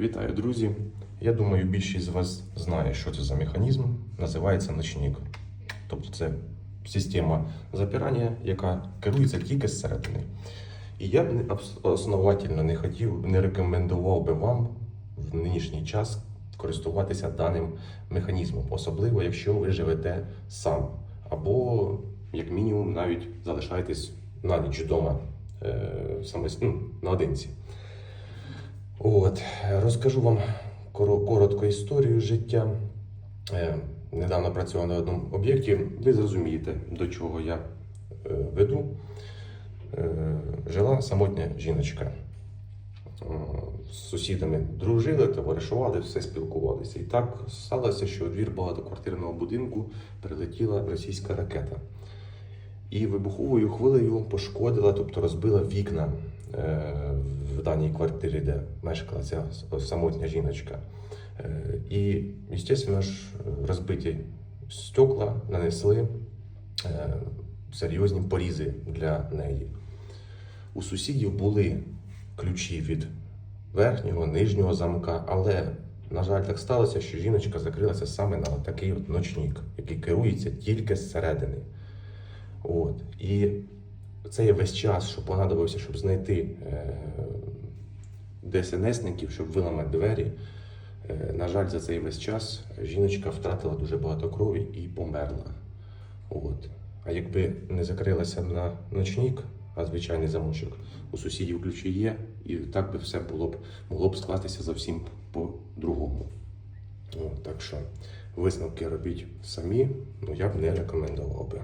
Вітаю, друзі! Я думаю, більшість з вас знає, що це за механізм. Називається ночник. Тобто це система запирання, яка керується тільки зсередини. І я б основательно не хотів, не рекомендував би вам в нинішній час користуватися даним механізмом, особливо якщо ви живете сам, або, як мінімум, навіть залишаєтесь на ніч вдома е, самос- ну, наодинці. От, розкажу вам коро- коротко історію життя. Е, Недавно працював на одному об'єкті. Ви зрозумієте, до чого я е, веду. Е, Жила самотня жіночка. З сусідами дружили, товаришували, все спілкувалися. І так сталося, що у двір багатоквартирного будинку прилетіла російська ракета. І вибуховою хвилею пошкодила, тобто розбила вікна е, в даній квартирі, де мешкала ця самотня жіночка. Е, І, звісно ж, розбиті стекла нанесли е, серйозні порізи для неї. У сусідів були ключі від верхнього, нижнього замка, але, на жаль, так сталося, що жіночка закрилася саме на такий от ночник, який керується тільки зсередини. От. І цей весь час, що понадобився, щоб знайти е, ДСНСників, щоб виламати двері. Е, на жаль, за цей весь час жіночка втратила дуже багато крові і померла. От. А якби не закрилася на ночник, а звичайний замочок, у сусідів ключі є, і так би все було б, могло б скластися зовсім по-другому. Так що висновки робіть самі, ну я б не рекомендував би.